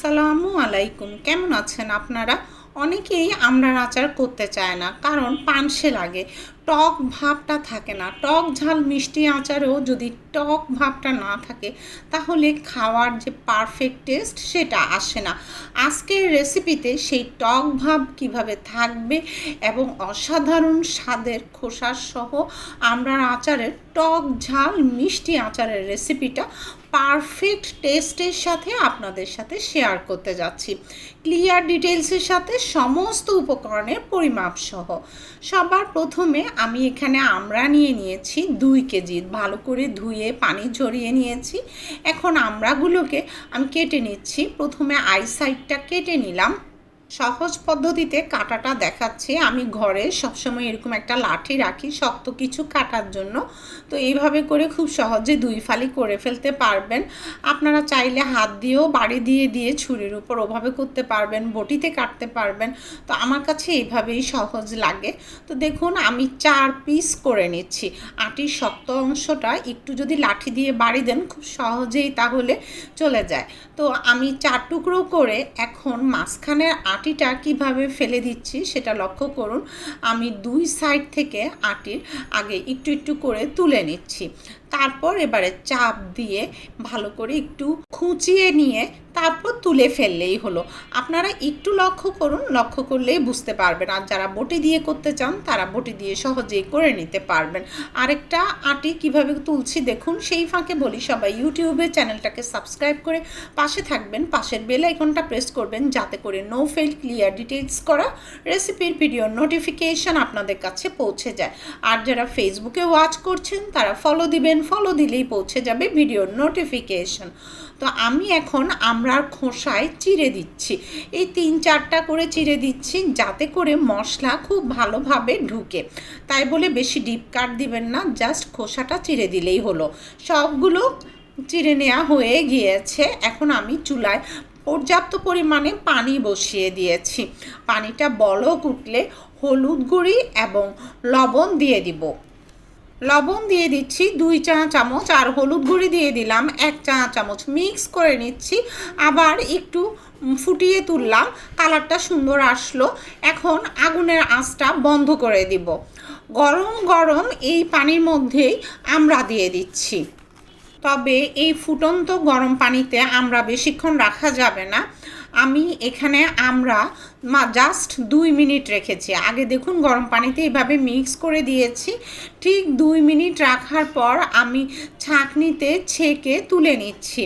আসসালামু আলাইকুম। কেমন আছেন আপনারা? অনেকেই আমড়ার আচার করতে চায় না, কারণ পানসে লাগে। টক ভাবটা থাকে না। টক ঝাল মিষ্টি আচারেও যদি টক ভাবটা না থাকে, তাহলে খাওয়ার যে পারফেক্ট টেস্ট সেটা আসে না। আজকের রেসিপিতে সেই টক ভাব কীভাবে থাকবে এবং অসাধারণ স্বাদের খোসার সহ আমড়ার আচারের টক ঝাল মিষ্টি আচারের রেসিপিটা পারফেক্ট টেস্টের সাথে আপনাদের সাথে শেয়ার করতে যাচ্ছি। ক্লিয়ার ডিটেলসের সাথে সমস্ত উপকরণের পরিমাপ সহ। সবার প্রথমে আমি এখানে আমরা নিয়ে নিয়েছি দুই কেজি। ভালো করে ধুয়ে, পানি ঝরিয়ে নিয়েছি। এখন আমরাগুলোকে আমি কেটে নিচ্ছি। প্রথমে আই সাইডটা কেটে নিলাম। সহজ পদ্ধতিতে কাটাটা দেখাচ্ছি। আমি ঘরে সবসময় এরকম একটা লাঠি রাখি, শক্ত কিছু কাটার জন্য। তো এইভাবে করে খুব সহজে দুই ফালি করে ফেলতে পারবেন। আপনারা চাইলে হাত দিয়েও বাড়ি দিয়ে দিয়ে ছুরির উপর ওভাবে করতে পারবেন, বটিতে কাটতে পারবেন। তো আমার কাছে এইভাবেই সহজ লাগে। তো দেখুন, আমি চার পিস করে নিচ্ছি। আটির শক্ত অংশটা একটু যদি লাঠি দিয়ে বাড়ি দেন, খুব সহজেই তাহলে চলে যায়। তো আমি চার টুকরো করে এখন মাঝখানের আটিটা কীভাবে ফেলে দিচ্ছি সেটা লক্ষ্য করুন। আমি দুই সাইড থেকে আটির আগে একটু একটু করে তুলে নিচ্ছি। তারপর এবারে চাপ দিয়ে ভালো করে একটু খুঁচিয়ে নিয়ে তারপর তুলে ফেললেই হলো। আপনারা একটু লক্ষ্য করুন, লক্ষ্য করলেই বুঝতে পারবেন। আর যারা বটি দিয়ে করতে চান, তারা বটি দিয়ে সহজেই করে নিতে পারবেন। আরেকটা আটি কীভাবে তুলছি দেখুন, সেই ফাঁকে বলি সবাই, ইউটিউবে চ্যানেলটাকে সাবস্ক্রাইব করে পাশে থাকবেন। পাশের বেল আইকনটা প্রেস করবেন যাতে করে নো ফেল ক্লিয়ার ডিটেলস করা রেসিপির ভিডিও নোটিফিকেশন আপনাদের কাছে পৌঁছে যায়। আর যারা ফেসবুকে ওয়াচ করছেন, তারা ফলো দিবেন। ফলো দিলেই পৌঁছে যাবে ভিডিওর নোটিফিকেশন তো আমি এখন আমরার খোসায় চিড়ে দিচ্ছি। এই তিন চারটা করে চিড়ে দিচ্ছি যাতে করে মশলা খুব ভালোভাবে ঢুকে। তাই বলে বেশি ডিপ কাট দিবেন না জাস্ট খোসাটা চিড়ে দিলেই হলো। সবগুলো চিড়ে নেওয়া হয়ে গিয়েছে। এখন আমি চুলায় পর্যাপ্ত পরিমাণে পানি বসিয়ে দিয়েছি। পানিটা বলক উঠলে হলুদ গুঁড়ি এবং লবণ দিয়ে দিব। লবণ দিয়ে দিচ্ছি দুই চা চামচ আর হলুদ গুঁড়ি দিয়ে দিলাম এক চা চামচ। মিক্স করে নিচ্ছি। আবার একটু ফুটিয়ে তুললাম। কালারটা সুন্দর আসলো। এখন আগুনের আঁচটা বন্ধ করে দিব। গরম গরম এই পানির মধ্যেই আমরা দিয়ে দিচ্ছি। তবে এই ফুটন্ত গরম পানিতে আমরা বেশিক্ষণ রাখা যাবে না। আমি এখানে আমরা জাস্ট দুই মিনিট রেখেছি। আগে দেখুন গরম পানিতে এভাবে মিক্স করে দিয়েছি। ঠিক দুই মিনিট রাখার পর আমি ছাঁকনিতে ছেঁকে তুলে নিচ্ছি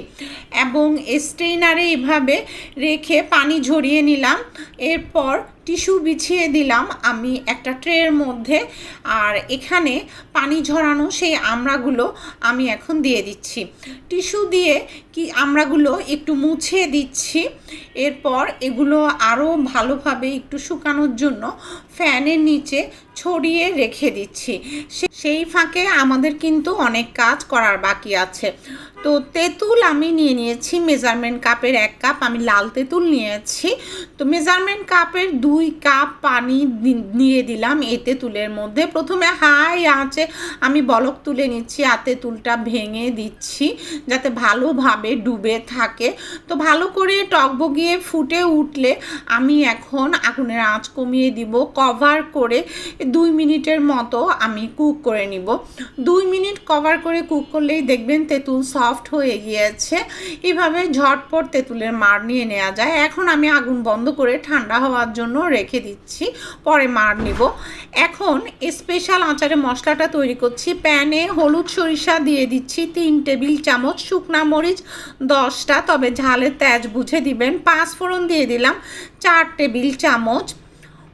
এবং স্ট্রেনারে এভাবে রেখে পানি ঝরিয়ে নিলাম। এরপর টিস্যু বিছিয়ে দিলাম আমি একটা ট্রের মধ্যে আর এখানে পানি ঝরানো সেই আমড়াগুলো আমি এখন দিয়ে দিচ্ছি। টিস্যু দিয়ে কি আমড়াগুলো একটু মুছে দিচ্ছি। এরপর এগুলো আরও ভালোভাবে একটু শুকানোর জন্য ফ্যানের নিচে ছড়িয়ে রেখে দিচ্ছি। সেই ফাঁকে আমাদের কিন্তু অনেক কাজ করার বাকি আছে। তো তেঁতুল আমি নিয়ে নিয়েছি, মেজারমেন্ট কাপের এক কাপ, আমি লাল তেঁতুল নিয়েছি। তো মেজারমেন্ট কাপের দুই কাপ পানি দিয়ে দিলাম এই তেঁতুলের মধ্যে। প্রথমে হাই আঁচে আমি বলক তুলে নিচ্ছি আর তেঁতুলটা ভেঙে দিচ্ছি যাতে ভালোভাবে ডুবে থাকে। তো ভালো করে টকবগিয়ে ফুটে উঠলে আমি এখন আগুনের আঁচ কমিয়ে দিব, কভার করে দুই মিনিটের মতো আমি কুক করে নিব। দুই মিনিট কভার করে কুক করলেই দেখবেন তেঁতুল সফট হয়ে গিয়েছে। এভাবে ঝটপট তেঁতুলের মার নিয়ে নেওয়া যায়। এখন আমি আগুন বন্ধ করে ঠান্ডা হওয়ার জন্য রেখে দিচ্ছি। পরে মার নিব। এখন স্পেশাল আচারে মশলাটা তৈরি করছি। প্যানে হলুদ সরিষা দিয়ে দিচ্ছি তিন টেবিল চামচ, শুকনা মরিচ দশটা, তবে ঝালের তেজ বুঝে দিবেন। পাঁচ ফোড়ন দিয়ে দিলাম চার টেবিল চামচ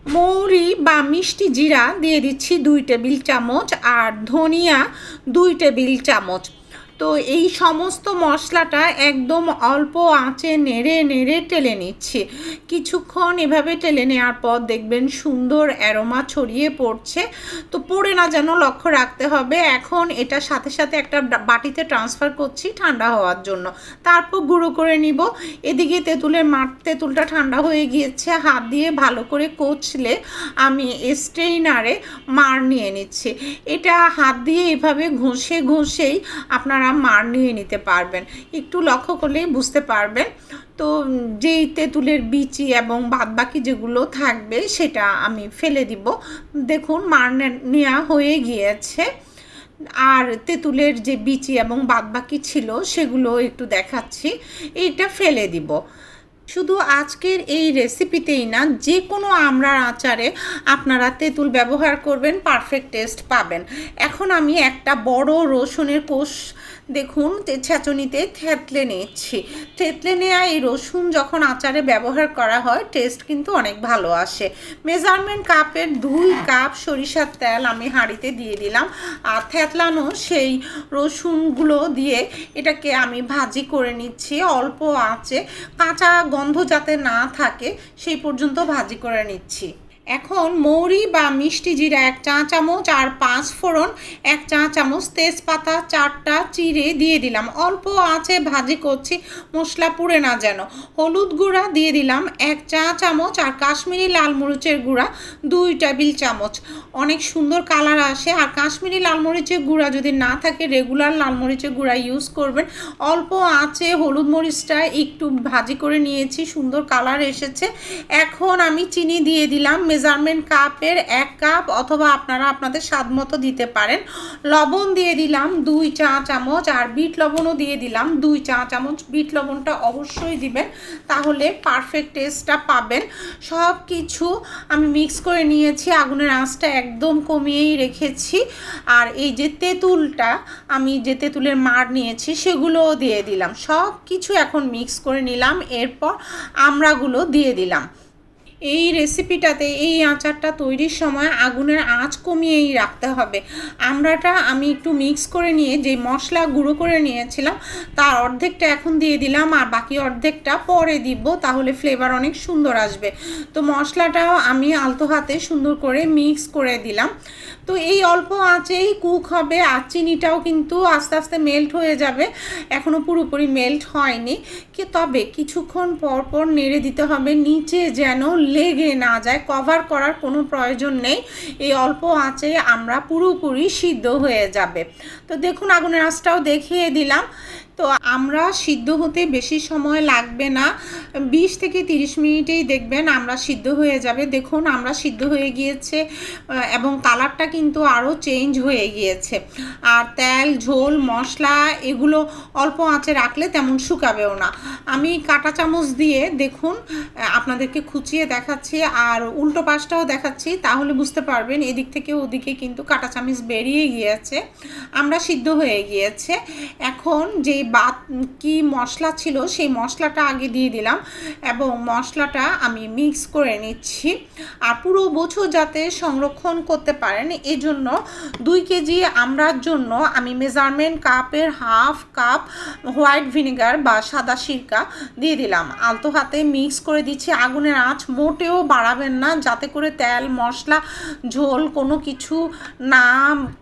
মৌরি বা মিষ্টি জিরা দিয়ে দিচ্ছি দুই টেবিল চামচ আর ধনিয়া দুই টেবিল চামচ। তো এই সমস্ত মশলাটা একদম অল্প আঁচে নেড়ে নেড়ে টেলে নিচ্ছি। কিছুক্ষণ এভাবে টেলে নেওয়ার পর দেখবেন সুন্দর অ্যারোমা ছড়িয়ে পড়ছে। তো পড়ে না যেন লক্ষ্য রাখতে হবে। এখন এটা সাথে সাথে একটা বাটিতে ট্রান্সফার করছি ঠান্ডা হওয়ার জন্য। তারপর গুঁড়ো করে নিব। এদিকে তেঁতুলের মাঠ, তেঁতুলটা ঠান্ডা হয়ে গিয়েছে। হাত দিয়ে ভালো করে কচলে আমি স্ট্রেইনারে মার নিয়ে নিচ্ছি। এটা হাত দিয়ে এভাবে ঘষে, ঘষেই আপনারা মার নিয়ে নিতে পারবেন। একটু লক্ষ্য করলেই বুঝতে পারবেন। তো যেই তেঁতুলের বিচি এবং বাদবাকি যেগুলো থাকবে সেটা আমি ফেলে দিব। দেখুন, মার নেওয়া হয়ে গিয়েছে। আর তেঁতুলের যে বিচি এবং বাদবাকি ছিল সেগুলো একটু দেখাচ্ছি। এইটা ফেলে দিব। শুধু আজকের এই রেসিপিতেই না যে কোনো আমরার আচারে আপনারা তেঁতুল ব্যবহার করবেন, পারফেক্ট টেস্ট পাবেন। এখন আমি একটা বড় রসুনের কোষ দেখুন ছেঁচনিতে থেতলে নিচ্ছি। থেতলে নেওয়া এই রসুন যখন আচারে ব্যবহার করা হয় টেস্ট কিন্তু অনেক ভালো আসে। মেজারমেন্ট কাপের দুই কাপ সরিষার তেল আমি হাঁড়িতে দিয়ে দিলাম। আর থেতলানো সেই রসুনগুলো দিয়ে এটাকে আমি ভাজি করে নিচ্ছি অল্প আঁচে। কাঁচা গন্ধ যাতে না থাকে, সেই পর্যন্ত ভাজি করে নিচ্ছি। এখন মৌরি বা মিষ্টি জিরা, এক চা চামচ আর পাঁচ ফোড়ন, এক চা চামচ তেজপাতা, চারটা চিড়ে দিয়ে দিলাম। অল্প আছে, ভাজি করছি, মশলা পুড়ে না যেন। হলুদ গুঁড়া দিয়ে দিলাম, এক চা চামচ আর কাশ্মীরি লাল মরিচের গুঁড়া, দুই টেবিল চামচ। অনেক সুন্দর কালার আসে, আর কাশ্মীরি লাল মরিচের গুঁড়া যদি না থাকে, রেগুলার লাল মরিচের গুঁড়া ইউজ করবেন। অল্প আছে, হলুদ মরিচটা একটু ভাজি করে নিয়েছি, সুন্দর কালার এসেছে। এখন আমি চিনি দিয়ে দিলাম মেজারমেন্ট কাপের এক কাপ অথবা আপনারা আপনাদের স্বাদ মতো দিতে পারেন। লবণ দিয়ে দিলাম দুই চা চামচ আর বিট লবণও দিয়ে দিলাম দুই চা চামচ। বিট লবণটা অবশ্যই দিবেন, তাহলে পারফেক্ট টেস্টটা পাবেন। সব কিছু আমি মিক্স করে নিয়েছি, আগুনের আঁচটা একদম কমিয়েই রেখেছি। আর এই যে তেঁতুলটা, আমি যে তেঁতুলের মার নিয়েছি, সেগুলোও দিয়ে দিলাম। সব কিছু এখন মিক্স করে নিলাম, এরপর আমরাগুলো দিয়ে দিলাম। এই রেসিপিটাতে এই আচারটা তৈরির সময় আগুনের আঁচ কমিয়েই রাখতে হবে। আমড়াটা আমি একটু মিক্স করে নিয়ে, যে মশলা গুঁড়ো করে নিয়েছিলাম, তার অর্ধেকটা এখন দিয়ে দিলাম, আর বাকি অর্ধেকটা পরে দিব, তাহলে ফ্লেভার অনেক সুন্দর আসবে। তো মশলাটাও আমি আলতো হাতে সুন্দর করে মিক্স করে দিলাম। তো এই অল্প আঁচেই কুক হবে, আর চিনিটাও কিন্তু আস্তে আস্তে মেল্ট হয়ে যাবে। এখনও পুরোপুরি মেল্ট হয়নি। কি তবে কিছুক্ষণ পর পর নেড়ে দিতে হবে, নিচে যেন লেগে না যায় কভার করার কোনো প্রয়োজন নেই। এই অল্প আঁচে আমরা পুরোপুরি সিদ্ধ হয়ে যাবে। তো দেখুন, আগুনের আঁচটাও দেখিয়ে দিলাম। তো আমরা সিদ্ধ হতে বেশি সময় লাগবে না। বিশ থেকে তিরিশ মিনিটেই দেখবেন আমরা সিদ্ধ হয়ে যাবে। দেখুন, আমরা সিদ্ধ হয়ে গিয়েছে এবং কালারটা কিন্তু আরও চেঞ্জ হয়ে গিয়েছে। আর তেল, ঝোল, মশলা এগুলো অল্প আঁচে রাখলে তেমন শুকাবেও না। আমি কাঁটা চামচ দিয়ে দেখুন আপনাদেরকে খুঁচিয়ে দেখাচ্ছি আর উল্টো পাশটাও দেখাচ্ছি, তাহলে বুঝতে পারবেন এদিক থেকে ওদিকে কিন্তু কাঁটা চামচ বেরিয়ে গিয়েছে। আমরা সিদ্ধ হয়ে গিয়েছে। এখন যে বাদ কি মশলা ছিল সেই মশলাটা আগে দিয়ে দিলাম এবং মশলাটা আমি মিক্স করে নিচ্ছি। আর পুরো বছর যাতে সংরক্ষণ করতে পারেন, এজন্য দুই কেজি আমড়ার জন্য আমি মেজারমেন্ট কাপের হাফ কাপ হোয়াইট ভিনেগার বা সাদা সিরকা দিয়ে দিলাম। আলতো হাতে মিক্স করে দিচ্ছি। আগুনের আঁচ মোটেও বাড়াবেন না, যাতে করে তেল, মশলা, ঝোল কোনো কিছু না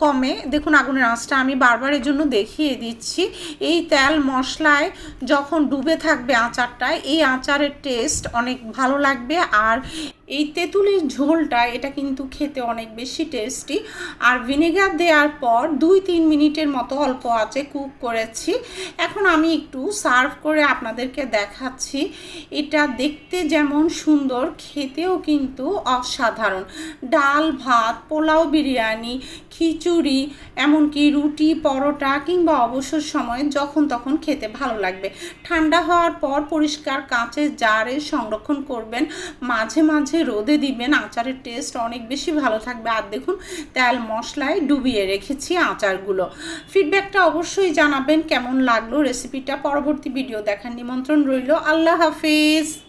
কমে। দেখুন, আগুনের আঁচটা আমি বারবার এর জন্য দেখিয়ে দিচ্ছি। এই তেল মশলায় যখন ডুবে থাকবে আচারটায় এই আচারের টেস্ট অনেক ভালো লাগবে আর এই তেঁতুলের ঝোলটা, এটা কিন্তু খেতে অনেক বেশি টেস্টি আর ভিনেগার দেওয়ার পর দুই তিন মিনিটের মতো অল্প আছে কুক করেছি। এখন আমি একটু সার্ভ করে আপনাদেরকে দেখাচ্ছি। এটা দেখতে যেমন সুন্দর, খেতেও কিন্তু অসাধারণ। ডাল, ভাত, পোলাও বিরিয়ানি, খিচুড়ি, এমনকি রুটি, পরোটা কিংবা অবসর সময়ে যখন তখন খেতে ভালো লাগবে। ঠান্ডা হওয়ার পর পরিষ্কার কাঁচের জারে সংরক্ষণ করবেন। মাঝে মাঝে রোদে দিবেন, আচারের টেস্ট অনেক বেশি ভালো থাকবে। আর দেখুন, তেল মশলায় ডুবিয়ে রেখেছি আচারগুলো। ফিডব্যাকটা অবশ্যই জানাবেন কেমন লাগল রেসিপিটা পরবর্তী ভিডিও দেখার নিমন্ত্রণ রইল। আল্লাহ হাফিজ!